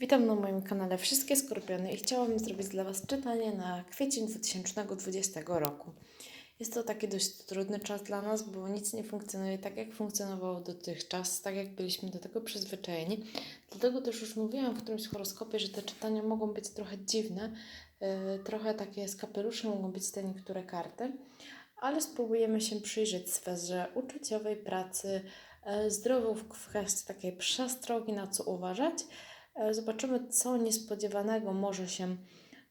Witam na moim kanale Wszystkie Skorpiony i chciałam zrobić dla Was czytanie na kwiecień 2020 roku. Jest to taki dość trudny czas dla nas, bo nic nie funkcjonuje tak, jak funkcjonowało dotychczas, tak jak byliśmy do tego przyzwyczajeni. Dlatego też już mówiłam w którymś horoskopie, że te czytania mogą być trochę dziwne, yy, trochę takie z kapeluszy mogą być te niektóre karty, ale spróbujemy się przyjrzeć sferze uczuciowej, pracy, yy, zdrowiu w kwestii takiej przestrogi, na co uważać. E, Zobaczymy, co niespodziewanego może się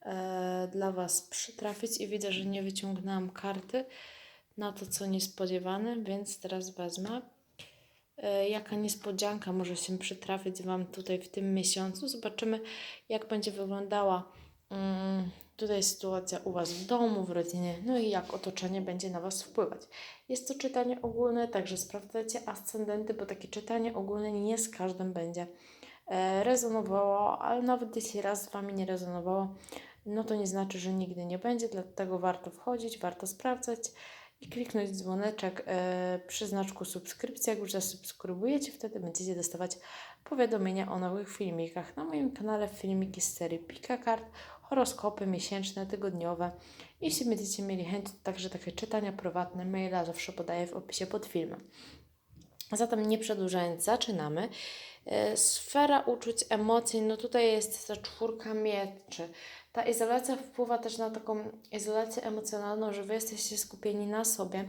e, dla Was przytrafić. I widzę, że nie wyciągnęłam karty na to, co niespodziewane, więc teraz wezmę. E, Jaka niespodzianka może się przytrafić Wam tutaj w tym miesiącu? Zobaczymy, jak będzie wyglądała mm, tutaj sytuacja u Was w domu, w rodzinie, no i jak otoczenie będzie na Was wpływać. Jest to czytanie ogólne, także sprawdzajcie ascendenty, bo takie czytanie ogólne nie z każdym będzie rezonowało, ale nawet jeśli raz z Wami nie rezonowało, no to nie znaczy, że nigdy nie będzie, dlatego warto wchodzić, warto sprawdzać i kliknąć dzwoneczek e, przy znaczku subskrypcji. Jak już zasubskrybujecie, wtedy będziecie dostawać powiadomienia o nowych filmikach. Na moim kanale filmiki z serii Pika Kart, horoskopy miesięczne, tygodniowe. Jeśli będziecie mieli chęć, to także takie czytania prywatne, maila zawsze podaję w opisie pod filmem. Zatem nie przedłużając, zaczynamy. E, Sfera uczuć, emocji, no tutaj jest ta czwórka mieczy. Ta izolacja wpływa też na taką izolację emocjonalną, że Wy jesteście skupieni na sobie,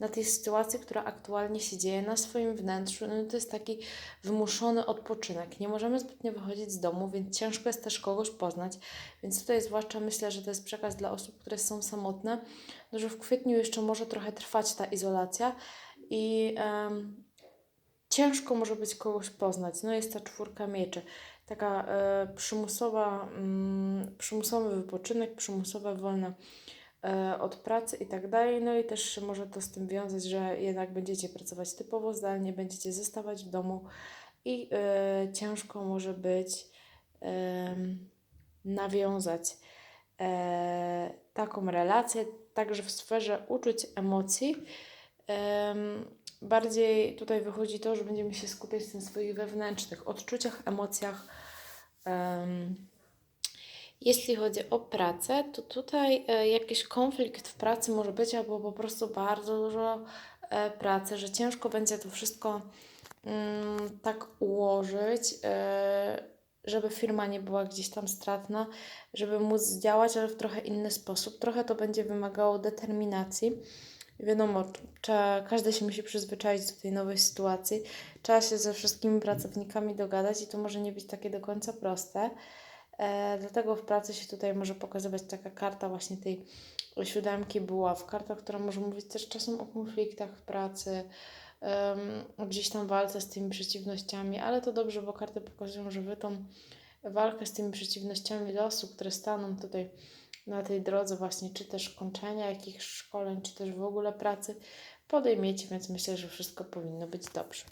na tej sytuacji, która aktualnie się dzieje, na swoim wnętrzu. No to jest taki wymuszony odpoczynek. Nie możemy zbytnio wychodzić z domu, więc ciężko jest też kogoś poznać. Więc tutaj zwłaszcza myślę, że to jest przekaz dla osób, które są samotne, no, że w kwietniu jeszcze może trochę trwać ta izolacja i... em, ciężko może być kogoś poznać. No jest ta czwórka mieczy. Taka e, przymusowa, mm, przymusowy wypoczynek, przymusowa wolna e, od pracy i tak dalej. No i też może to z tym wiązać, że jednak będziecie pracować typowo zdalnie, będziecie zostawać w domu i e, ciężko może być em, nawiązać e, taką relację, także w sferze uczuć, emocji. Em, bardziej tutaj wychodzi to, że będziemy się skupiać na swoich wewnętrznych odczuciach, emocjach. Em, jeśli chodzi o pracę, to tutaj e, jakiś konflikt w pracy może być, albo po prostu bardzo dużo e, pracy, że ciężko będzie to wszystko mm, tak ułożyć, e, żeby firma nie była gdzieś tam stratna, żeby móc działać, ale w trochę inny sposób. Trochę to będzie wymagało determinacji. Wiadomo, trzeba, każdy się musi przyzwyczaić do tej nowej sytuacji. Trzeba się ze wszystkimi pracownikami dogadać i to może nie być takie do końca proste. E, dlatego w pracy się tutaj może pokazywać taka karta właśnie tej siódemki buław. Karta, która może mówić też czasem o konfliktach w pracy, o gdzieś tam walce z tymi przeciwnościami, ale to dobrze, bo karty pokazują, że Wy tą walkę z tymi przeciwnościami losu, które staną tutaj na tej drodze właśnie, czy też kończenia jakichś szkoleń, czy też w ogóle pracy, podejmiecie, więc myślę, że wszystko powinno być dobrze.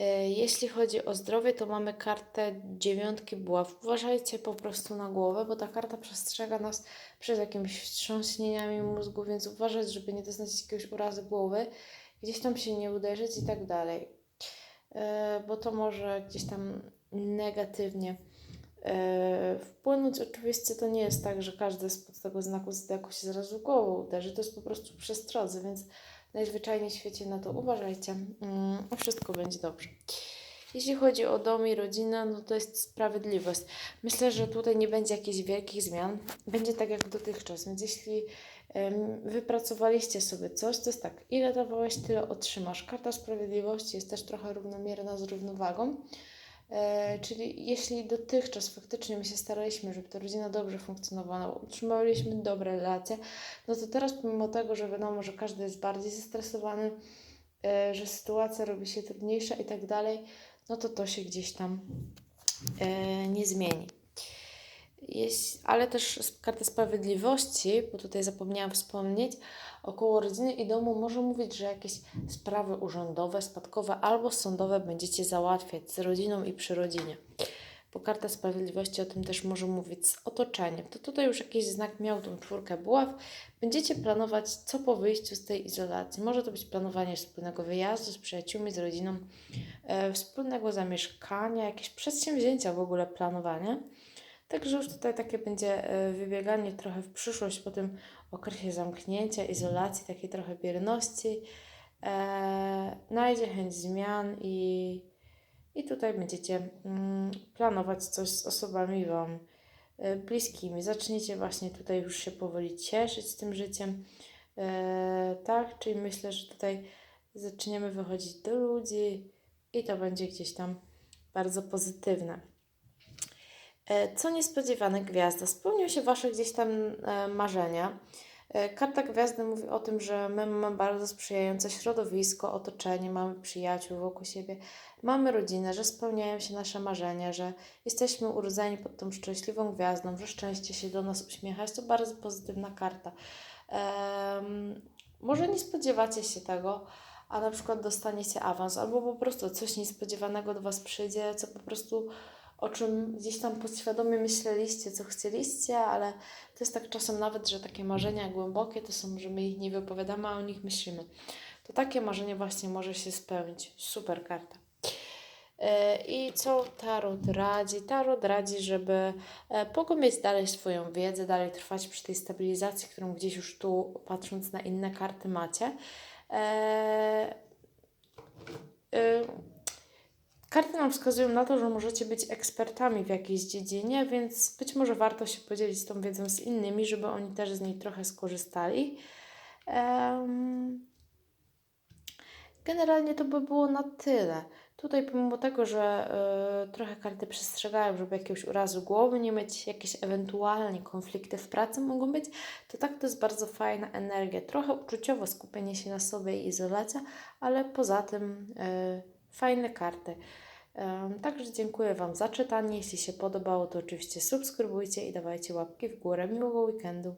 E, Jeśli chodzi o zdrowie, to mamy kartę dziewiątki buław. Uważajcie po prostu na głowę, bo ta karta przestrzega nas przed jakimiś wstrząśnieniami mózgu, więc uważać, żeby nie doznać jakiegoś urazy głowy, gdzieś tam się nie uderzyć i tak dalej. E, Bo to może gdzieś tam negatywnie wpłynąć. Oczywiście to nie jest tak, że każdy spod tego znaku zodiaku się zaraz w głowę uderzy. To jest po prostu przestrodzy, więc najzwyczajniej w świecie na to uważajcie. Mm, Wszystko będzie dobrze. Jeśli chodzi o dom i rodzinę, no to jest sprawiedliwość. Myślę, że tutaj nie będzie jakichś wielkich zmian. Będzie tak jak dotychczas. Więc jeśli wypracowaliście sobie coś, to jest tak, ile dawałeś, tyle otrzymasz. Karta sprawiedliwości jest też trochę równomierna z równowagą. E, czyli jeśli dotychczas faktycznie my się staraliśmy, żeby ta rodzina dobrze funkcjonowała, utrzymywaliśmy dobre relacje, no to teraz pomimo tego, że wiadomo, że każdy jest bardziej zestresowany, e, że sytuacja robi się trudniejsza i tak dalej, no to to się gdzieś tam e, nie zmieni. Jeśli, ale też karta sprawiedliwości, bo tutaj zapomniałam wspomnieć, około rodziny i domu może mówić, że jakieś sprawy urzędowe, spadkowe albo sądowe będziecie załatwiać z rodziną i przy rodzinie. bo karta sprawiedliwości o tym też może mówić z otoczeniem. To tutaj już jakiś znak miał tą czwórkę buław. Będziecie planować, co po wyjściu z tej izolacji. Może to być planowanie wspólnego wyjazdu z przyjaciółmi, z rodziną, e, wspólnego zamieszkania, jakieś przedsięwzięcia w ogóle planowanie. Także już tutaj takie będzie e, wybieganie trochę w przyszłość po tym okresie zamknięcia, izolacji, takiej trochę bierności. E, najdzie chęć zmian i, i tutaj będziecie mm, planować coś z osobami Wam e, bliskimi. Zaczniecie właśnie tutaj już się powoli cieszyć tym życiem. E, tak, czyli myślę, że tutaj zaczniemy wychodzić do ludzi i to będzie gdzieś tam bardzo pozytywne. E, Co niespodziewane, gwiazda. Spełnią się Wasze gdzieś tam e, marzenia. E, Karta gwiazdy mówi o tym, że my mamy bardzo sprzyjające środowisko, otoczenie, mamy przyjaciół wokół siebie, mamy rodzinę, że spełniają się nasze marzenia, że jesteśmy urodzeni pod tą szczęśliwą gwiazdą, że szczęście się do nas uśmiecha. Jest to bardzo pozytywna karta. Em, może nie spodziewacie się tego, a na przykład dostaniecie awans, albo po prostu coś niespodziewanego do Was przyjdzie, co po prostu o czym gdzieś tam podświadomie myśleliście, co chcieliście, ale to jest tak czasem nawet, że takie marzenia głębokie to są, że my ich nie wypowiadamy, a o nich myślimy. To takie marzenie właśnie może się spełnić. Super karta. E, I co Tarot radzi? Tarot radzi, żeby e, pogłębiać dalej swoją wiedzę, dalej trwać przy tej stabilizacji, którą gdzieś już tu, patrząc na inne karty, macie. E, e, Karty nam wskazują na to, że możecie być ekspertami w jakiejś dziedzinie, więc być może warto się podzielić tą wiedzą z innymi, żeby oni też z niej trochę skorzystali. Generalnie to by było na tyle. Tutaj pomimo tego, że y, trochę karty przestrzegają, żeby jakiegoś urazu głowy nie mieć, jakieś ewentualnie konflikty w pracy mogą być, to tak to jest bardzo fajna energia. Trochę uczuciowo skupienie się na sobie i izolacja, ale poza tym y, fajne karty. Także dziękuję Wam za czytanie. Jeśli się podobało, to oczywiście subskrybujcie i dawajcie łapki w górę. Miłego weekendu.